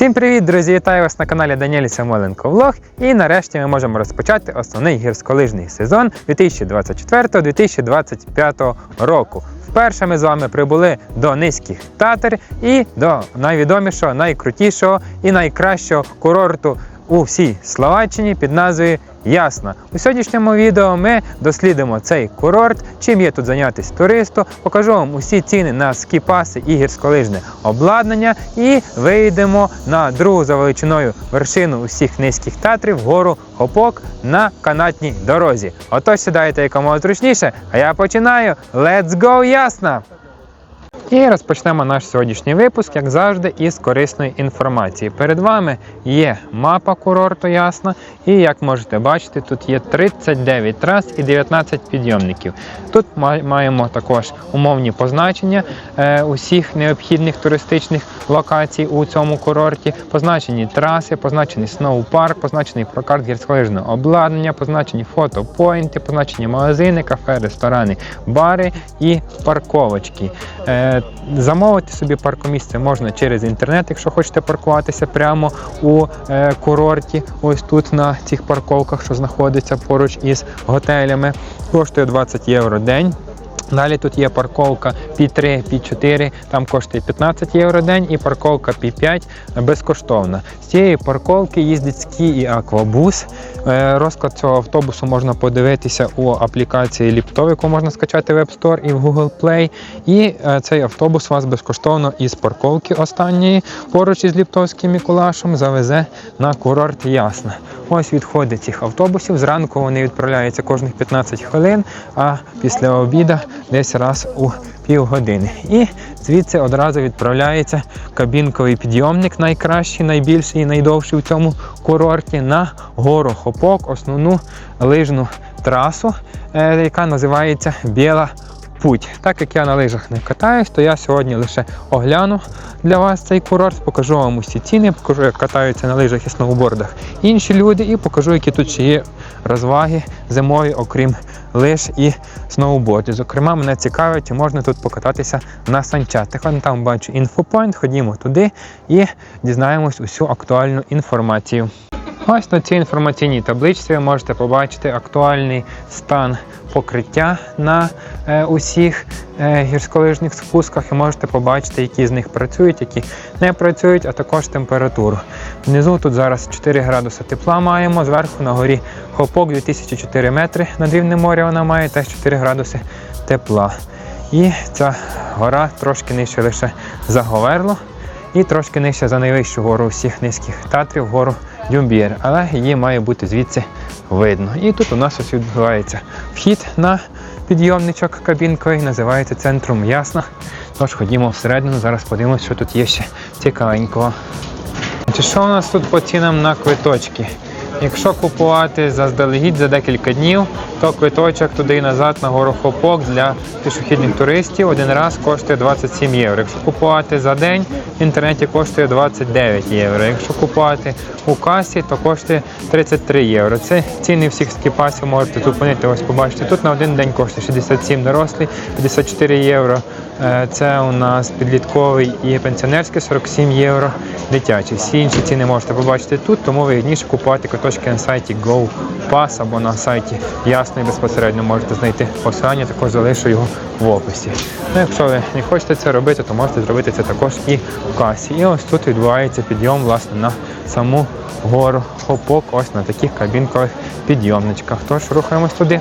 Всім привіт, друзі! Вітаю вас на каналі Даніель Самоленко Влог. І нарешті ми можемо розпочати основний гірськолижний сезон 2024-2025 року. Вперше ми з вами прибули до низьких татер і до найвідомішого, найкрутішого і найкращого курорту у всій Словаччині під назвою Ясна. У сьогоднішньому відео ми дослідимо цей курорт, чим є тут зайнятися туристу, покажу вам усі ціни на скіпаси і гірськолижне обладнання і вийдемо на другу за величиною вершину усіх низьких татрів гору Хопок на канатній дорозі. Отож сідайте якомога зручніше, а я починаю. Let's go, ясна! І розпочнемо наш сьогоднішній випуск, як завжди, із корисної інформації. Перед вами є мапа курорту ясна, і як можете бачити, тут є 39 трас і 19 підйомників. Тут маємо також умовні позначення е, усіх необхідних туристичних локацій у цьому курорті. Позначені траси, позначений сноупарк, позначений прокат гірськолижного обладнання, позначені фотопойнти, позначені магазини, кафе, ресторани, бари і парковочки. Замовити собі паркомісце можна через інтернет, якщо хочете паркуватися прямо у е, курорті, ось тут на цих парковках, що знаходиться поруч із готелями. Коштує 20 євро день. Далі тут є парковка Пі-3, Пі-4, там коштує 15 євро день, і парковка Пі-5 безкоштовна. З цієї парковки їздить СКІ і Аквабус. Е, Розклад цього автобусу можна подивитися у аплікації Ліптов, яку можна скачати в App Store і в Google Play. І е, цей автобус вас безкоштовно із парковки останньої поруч із Ліптовським Миколашем завезе на курорт Ясна. Ось відходи цих автобусів. Зранку вони відправляються кожних 15 хвилин, а після обіду десь раз у півгодини. І звідси одразу відправляється кабінковий підйомник, найкращий, найбільший і найдовший в цьому курорті на гору Хопок, основну лижну трасу, е, яка називається Біла Путь. Так як я на лижах не катаюсь, то я сьогодні лише огляну для вас цей курорт, покажу вам усі ціни, покажу, як катаються на лижах і сноубордах інші люди, і покажу, які тут ще є розваги зимові, окрім лиж і сноубордів. Зокрема, мене цікавить, чи можна тут покататися на санчатах. Вон там бачу інфопойнт, ходімо туди і дізнаємось усю актуальну інформацію. Ось на цій інформаційній табличці ви можете побачити актуальний стан покриття на е, усіх е, гірськолижних спусках і можете побачити, які з них працюють, які не працюють, а також температуру. Внизу тут зараз 4 градуси тепла маємо, зверху на горі Хопок 2004 метри над рівнем моря вона має теж 4 градуси тепла. І ця гора трошки нижче лише за Говерло і трошки нижче за найвищу гору всіх низьких татрів, гору Дюмбір, але її має бути звідси видно. І тут у нас ось відбувається вхід на підйомничок кабінковий, називається центром Ясна. Тож ходімо всередину, зараз подивимося, що тут є ще цікавенького. Що у нас тут по цінам на квиточки? Якщо купувати заздалегідь за декілька днів, то квиточок туди і назад на гору Хопок для пішохідних туристів один раз коштує 27 євро. Якщо купувати за день, в інтернеті коштує 29 євро. Якщо купувати у касі, то коштує 33 євро. Це ціни всіх скіпасів можете зупинити. Ось побачите. Тут на один день коштує 67 дорослий, 54 євро. Е, Це у нас підлітковий і пенсіонерський 47 євро дитячий. Всі інші ціни можете побачити тут, тому вигідніше купувати квиточки на сайті GoPass або на сайті Ясно і безпосередньо можете знайти посилання, також залишу його в описі. Ну, якщо ви не хочете це робити, то можете зробити це також і в касі. І ось тут відбувається підйом власне на саму гору Хопок, ось на таких кабінкових підйомничках. Тож рухаємось туди.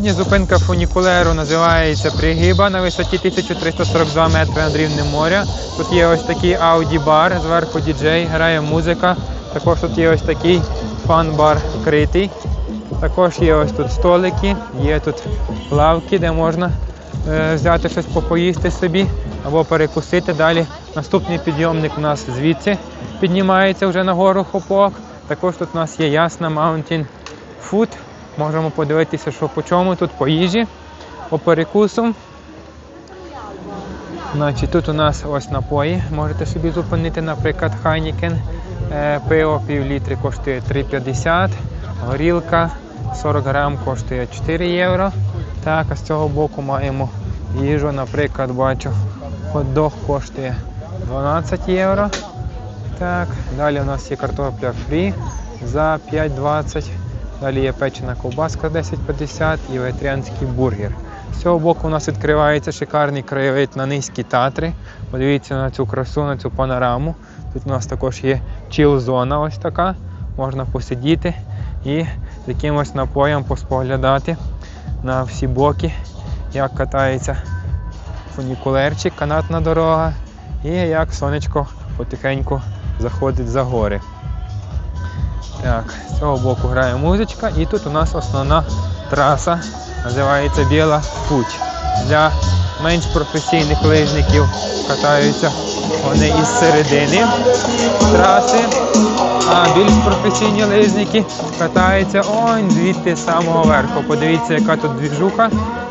Середня зупинка фунікулеру називається Пригиба на висоті 1342 метри над рівнем моря. Тут є ось такий ауді-бар, зверху діджей, грає музика. Також тут є ось такий фан-бар критий. Також є ось тут столики, є тут лавки, де можна е, взяти щось попоїсти собі або перекусити. Далі наступний підйомник у нас звідси піднімається вже на гору хопок. Також тут у нас є ясна Mountain Food. Можемо подивитися, що по чому тут по їжі, по перекусу. Значить, тут у нас ось напої. Можете собі зупинити, наприклад, Хайнікен. Пиво пів літри коштує 3,50, горілка 40 грам коштує 4 євро. Так, а з цього боку маємо їжу, наприклад, бачу, хот-дог коштує 12 євро. Так, далі у нас є картопля фрі за 5,20. Далі є печена ковбаска 10,50 і вегетаріанський бургер. З цього боку у нас відкривається шикарний краєвид на низькі татри. Подивіться на цю красу, на цю панораму. Тут у нас також є чіл-зона ось така. Можна посидіти і якимось напоєм поспоглядати на всі боки, як катається фунікулерчик, канатна дорога, і як сонечко потихеньку заходить за гори. Так, з цього боку грає музичка, і тут у нас основна траса, називається Біла Путь. Для менш професійних лижників катаються вони із середини траси, а більш професійні лижники катаються он звідти з самого верху. Подивіться, яка тут двіжуха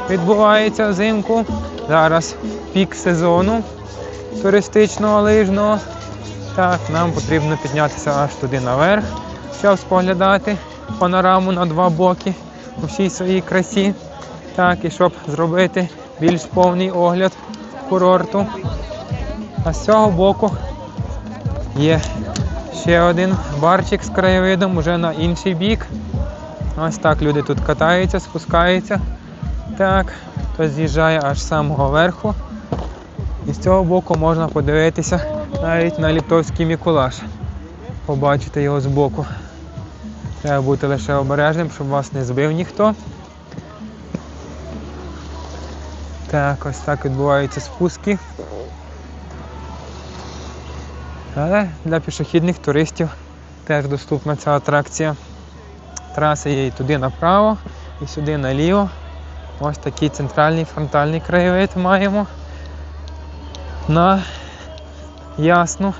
відбувається взимку. Зараз пік сезону туристичного лижного. Так, нам потрібно піднятися аж туди наверх, щоб споглядати панораму на два боки у всій своїй красі. Так, і щоб зробити більш повний огляд курорту. А з цього боку є ще один барчик з краєвидом уже на інший бік. Ось так люди тут катаються, спускаються. Так, хтось з'їжджає аж з самого верху. І з цього боку можна подивитися навіть на літовський Мікулаш. Побачити його збоку. Треба бути лише обережним, щоб вас не збив ніхто. Так, ось так відбуваються спуски. Але для пішохідних туристів теж доступна ця атракція. Траси є і туди направо, і сюди наліво. Ось такий центральний фронтальний краєвид маємо на Ясну,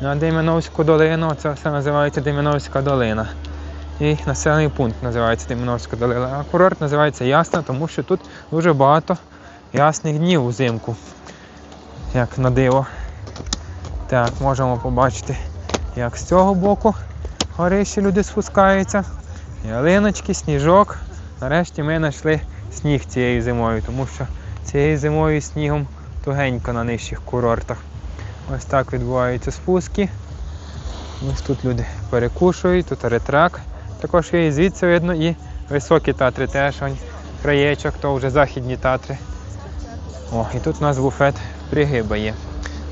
на Дем'яновську долину. Це все називається Дем'яновська долина. І населений пункт називається Дем'яновська долина. А курорт називається Ясна, тому що тут дуже багато ясних днів взимку, як на диво. Так, можемо побачити, як з цього боку горищі люди спускаються. Ялиночки, сніжок. Нарешті ми знайшли сніг цією зимою, тому що цією зимою снігом тугенько на нижчих курортах. Ось так відбуваються спуски. Ось тут люди перекушують, тут ретрак. Також є і звідси видно і високі татри теж он, краєчок, то вже західні татри. О, і тут у нас буфет пригиба є.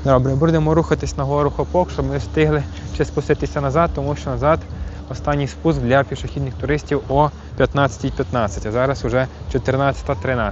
Добре, будемо рухатись на гору хопок, щоб ми встигли ще спуститися назад, тому що назад останній спуск для пішохідних туристів о 15.15, а зараз вже 14.13.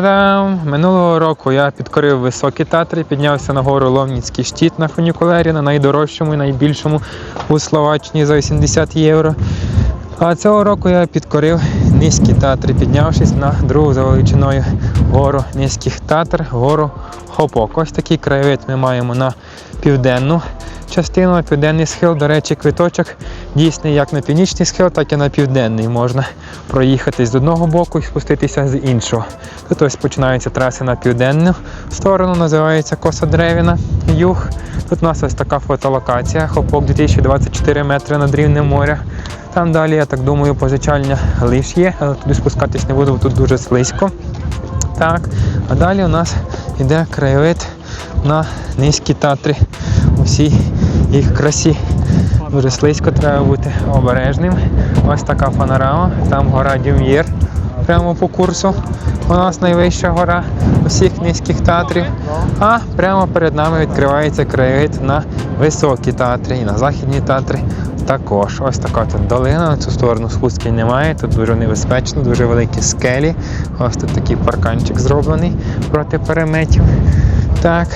Та-дам! Минулого року я підкорив високі татри, піднявся на гору Ловніцький щит на фунікулері, на найдорожчому і найбільшому у Словаччині за 80 євро. А цього року я підкорив низькі татри, піднявшись на другу за величиною гору низьких татр, гору Хопок. Ось такий краєвид ми маємо на південну частину, південний схил. До речі, квиточок дійсний як на північний схил, так і на південний. Можна проїхати з одного боку і спуститися з іншого. Тут ось починаються траси на південну сторону, називається Коса Древіна, юг. Тут у нас ось така фотолокація, хопок 2024 метри над рівнем моря. Там далі, я так думаю, позичальня лиш є, але туди спускатись не буду, бо тут дуже слизько. Так, а далі у нас йде краєвид на низькі татри у всій їх красі. Дуже слизько треба бути обережним. Ось така панорама. Там гора Дюм'єр прямо по курсу. У нас найвища гора усіх низьких татрів. А прямо перед нами відкривається краєвид на високі татри і на західні татри також. Ось така тут долина, на цю сторону спусків немає, тут дуже небезпечно, дуже великі скелі. Ось тут такий парканчик зроблений проти переметів. Так.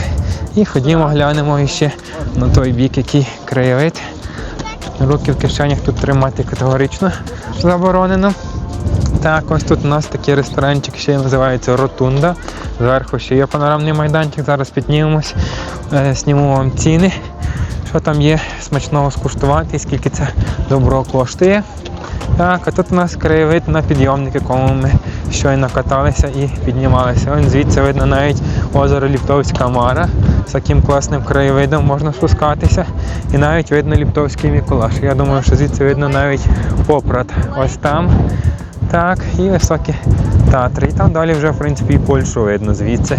І ходімо, глянемо ще на той бік, який краєвид. Руки в кишенях тут тримати категорично заборонено. Так, ось тут у нас такий ресторанчик ще називається Ротунда. Зверху ще є панорамний майданчик. Зараз піднімемось, е, зніму вам ціни, що там є смачного скуштувати скільки це добро коштує. Так, а тут у нас краєвид на підйомник, якому ми щойно каталися і піднімалися. Вон звідси видно навіть озеро Ліптовська Мара. З таким класним краєвидом можна спускатися. І навіть видно Ліптовський Миколаш. Я думаю, що звідси видно навіть Попрат. Ось там. Так, і високі татри. І там далі вже, в принципі, і Польщу видно звідси.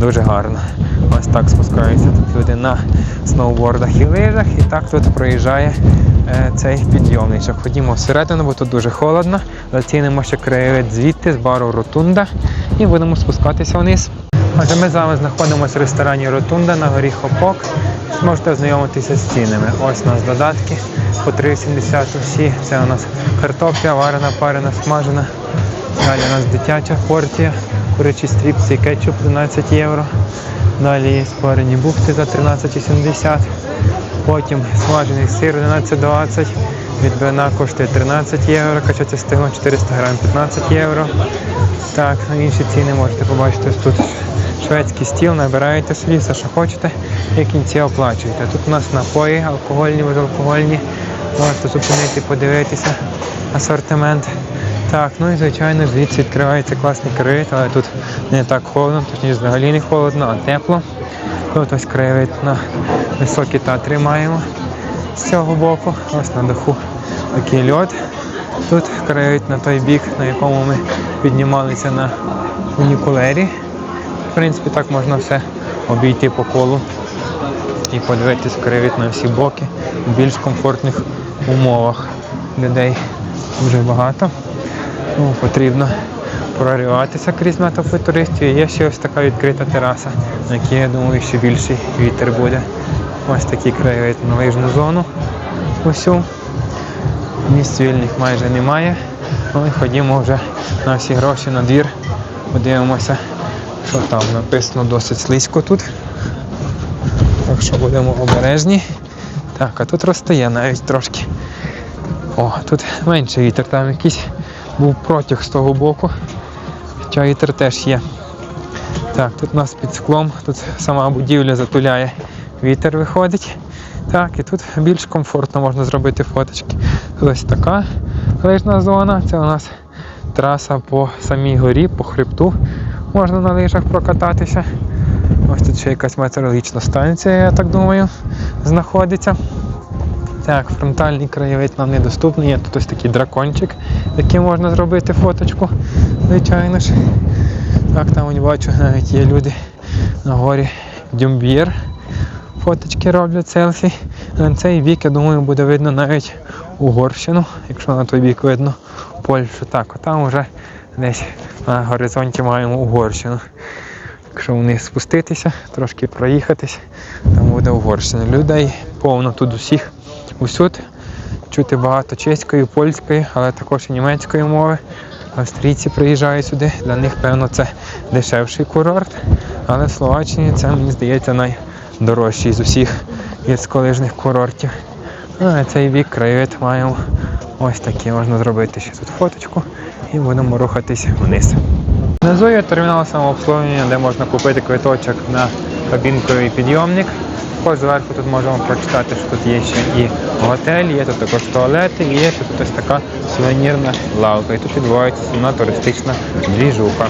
Дуже гарно. Ось так спускаються тут люди на сноубордах і лижах. І так тут проїжджає цей підйомничок. Ходімо всередину, бо тут дуже холодно. Зацінимо ще краєвид звідти, з бару Ротунда. І будемо спускатися вниз. Отже, ми з вами знаходимося в ресторані Ротунда на горі Хопок. Зможете ознайомитися з цінами. Ось у нас додатки по 3,70 усі. Це у нас картопля, варена, парена, смажена. Далі у нас дитяча порція, курячі стріпси і кетчуп 12 євро. Далі є спарені бухти за 13,70. Потім смажений сир 11,20. Відбивна коштує 13 євро, качаться стегло 400 грам 15 євро. Так, ну інші ціни можете побачити ось тут. Шведський стіл, набираєте собі все, що хочете, і кінці оплачуєте. Тут у нас напої, алкогольні, безалкогольні. Можете зупинити, подивитися асортимент. Так, ну і звичайно звідси відкривається класний краєвид, але тут не так холодно, точніше взагалі не холодно, а тепло. Тут ось краєвид на високі татри маємо з цього боку. Ось на даху такий льот. Тут краєвид на той бік, на якому ми піднімалися на фунікулері. В принципі, так можна все обійти по колу і подивитись краєвид на всі боки в більш комфортних умовах. Людей дуже багато. Ну, потрібно прориватися крізь натовпи туристів. Є ще ось така відкрита тераса, на якій, я думаю, ще більший вітер буде. Ось такий краєвид на лижну зону. Усю. Місць вільних майже немає. Ну і ходімо вже на всі гроші на двір. Подивимося, що там написано досить слизько тут. Так що будемо обережні. Так, а тут розстає навіть трошки. О, тут менше вітер, там якийсь був протяг з того боку. Хоча вітер теж є. Так, тут у нас під склом, тут сама будівля затуляє, вітер виходить. Так, і тут більш комфортно можна зробити фоточки. Ось така лижна зона. Це у нас траса по самій горі, по хребту. Можна на лижах прокататися. Ось тут ще якась метеорологічна станція, я так думаю, знаходиться. Так, фронтальний краєвид нам недоступний. Є тут ось такий дракончик, яким можна зробити фоточку, звичайно ж. Так, там бачу, навіть є люди на горі Дюмбір. Фоточки роблять селфі. На цей бік, я думаю, буде видно навіть Угорщину, якщо на той бік видно Польщу. Так, там вже десь на горизонті маємо Угорщину. Якщо вниз спуститися, трошки проїхатись, там буде Угорщина. Людей повно тут усіх усюд. Чути багато чеської, польської, але також і німецької мови. австрійці приїжджають сюди. Для них, певно, це дешевший курорт. Але в Словаччині це, мені здається, найдорожчий з усіх гірськолижних курортів. Ну, а цей бік краєвид маємо ось такі. Можна зробити ще тут фоточку і будемо рухатись вниз. Внизу є термінал самообслуговування, де можна купити квиточок на кабінковий підйомник. Також зверху тут можемо прочитати, що тут є ще і готель, є тут також туалети, і є тут ось така сувенірна лавка. І тут відбувається сумна туристична двіжуха.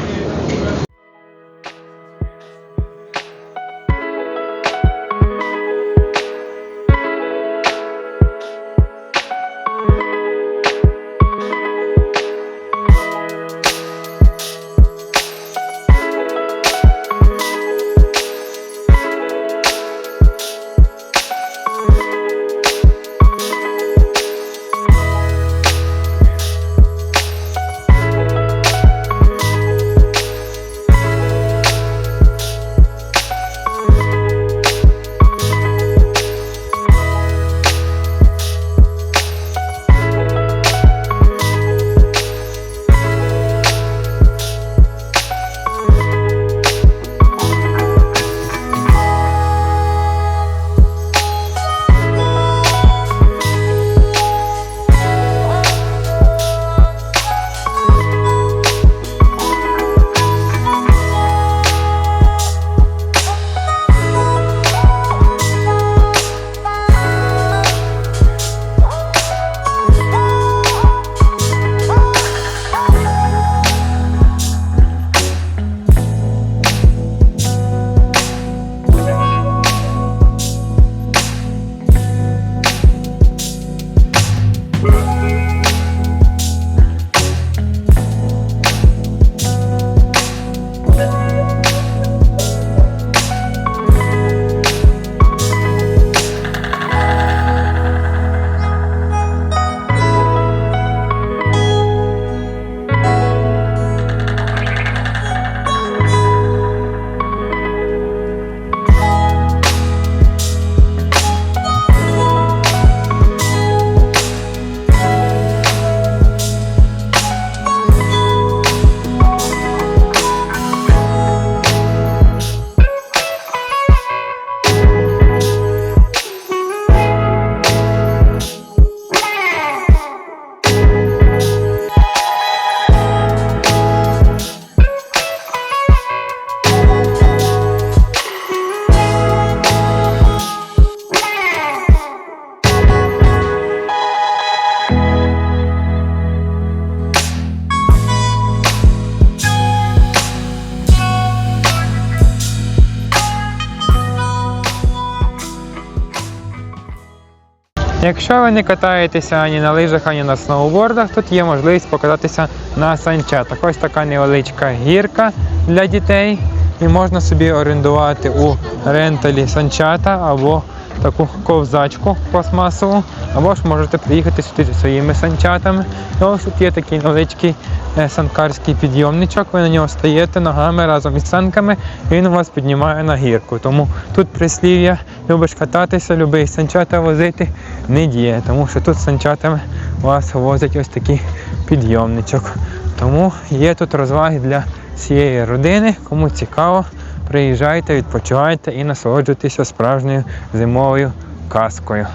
Якщо ви не катаєтеся ані на лижах, ані на сноубордах, тут є можливість покататися на санчатах. Ось така невеличка гірка для дітей. І можна собі орендувати у ренталі санчата або таку ковзачку пластмасову, або ж можете приїхати сюди зі своїми санчатами. І ось тут є такий невеличкий е, санкарський підйомничок, ви на нього стаєте ногами разом із санками, і він вас піднімає на гірку. Тому тут прислів'я любиш кататися, любиш санчата возити, не діє, тому що тут санчатами вас возять ось такий підйомничок. Тому є тут розваги для всієї родини. Кому цікаво, приїжджайте, відпочивайте і насолоджуйтеся справжньою зимовою казкою.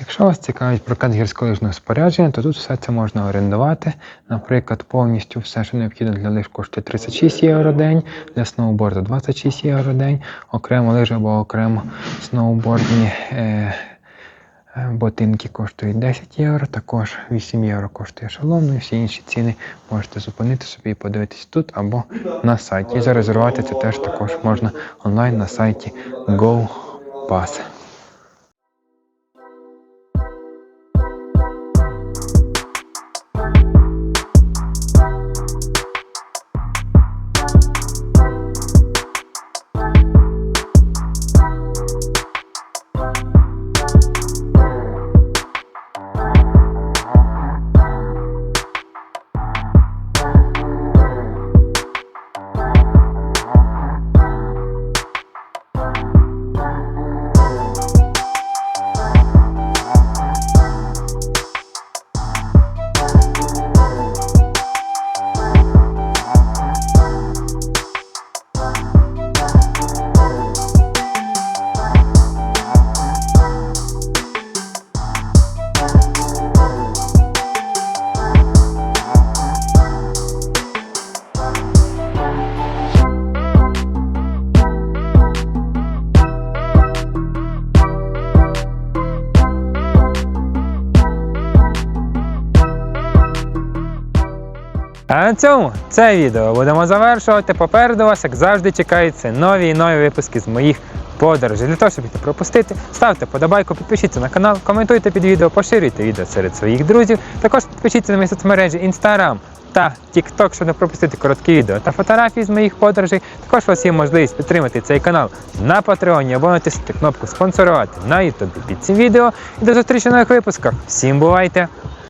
Якщо вас цікавить прокат гірськолижного спорядження, то тут все це можна орендувати. Наприклад, повністю все, що необхідно для лиж, коштує 36 євро день, для сноуборду 26 євро день, окремо лижі або окремо сноубордні е, ботинки коштують 10 євро, також 8 євро коштує шолом, ну і всі інші ціни можете зупинити собі і подивитись тут або на сайті. І зарезервувати це теж також можна онлайн на сайті GoPass. А на цьому це відео будемо завершувати. Попереду вас, як завжди, чекаються нові і нові випуски з моїх подорожей. Для того, щоб їх не пропустити, ставте подобайку, підпишіться на канал, коментуйте під відео, поширюйте відео серед своїх друзів. Також підпишіться на мої соцмережі Instagram та TikTok, щоб не пропустити короткі відео та фотографії з моїх подорожей. Також у вас є можливість підтримати цей канал на Патреоні або натиснути кнопку спонсорувати на YouTube під цим відео. І до зустрічі в нових випусках. Всім бувайте!